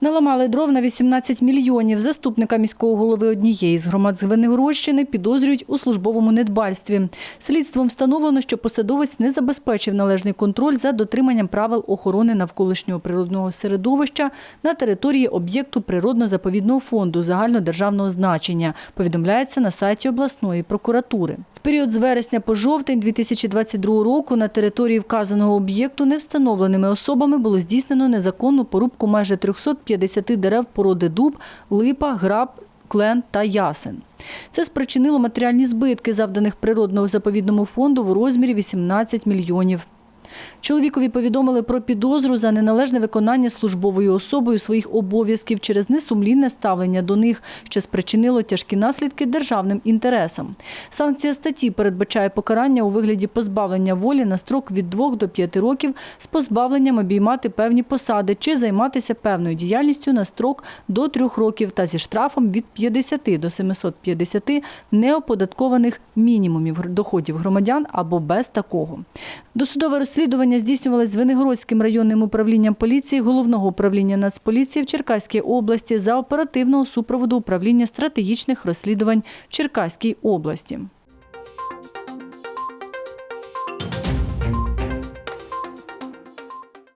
Наламали дров на 18 мільйонів. Заступника міського голови однієї з громад Звенигородщини підозрюють у службовому недбальстві. Слідством встановлено, що посадовець не забезпечив належний контроль за дотриманням правил охорони навколишнього природного середовища на території об'єкту природно-заповідного фонду загальнодержавного значення, повідомляється на сайті обласної прокуратури. Період з вересня по жовтень 2022 року на території вказаного об'єкту невстановленими особами було здійснено незаконну порубку майже 350 дерев породи дуб, липа, граб, клен та ясен. Це спричинило матеріальні збитки, завданих природного заповідному фонду в розмірі 18 мільйонів. Чоловікові повідомили про підозру за неналежне виконання службовою особою своїх обов'язків через несумлінне ставлення до них, що спричинило тяжкі наслідки державним інтересам. Санкція статті передбачає покарання у вигляді позбавлення волі на строк від 2 до 5 років з позбавленням обіймати певні посади чи займатися певною діяльністю на строк до 3 років та зі штрафом від 50 до 750 неоподаткованих мінімумів доходів громадян або без такого. Досудове розслідування здійснювалось Звенигородським районним управлінням поліції Головного управління Нацполіції в Черкаській області за оперативного супроводу управління стратегічних розслідувань в Черкаській області.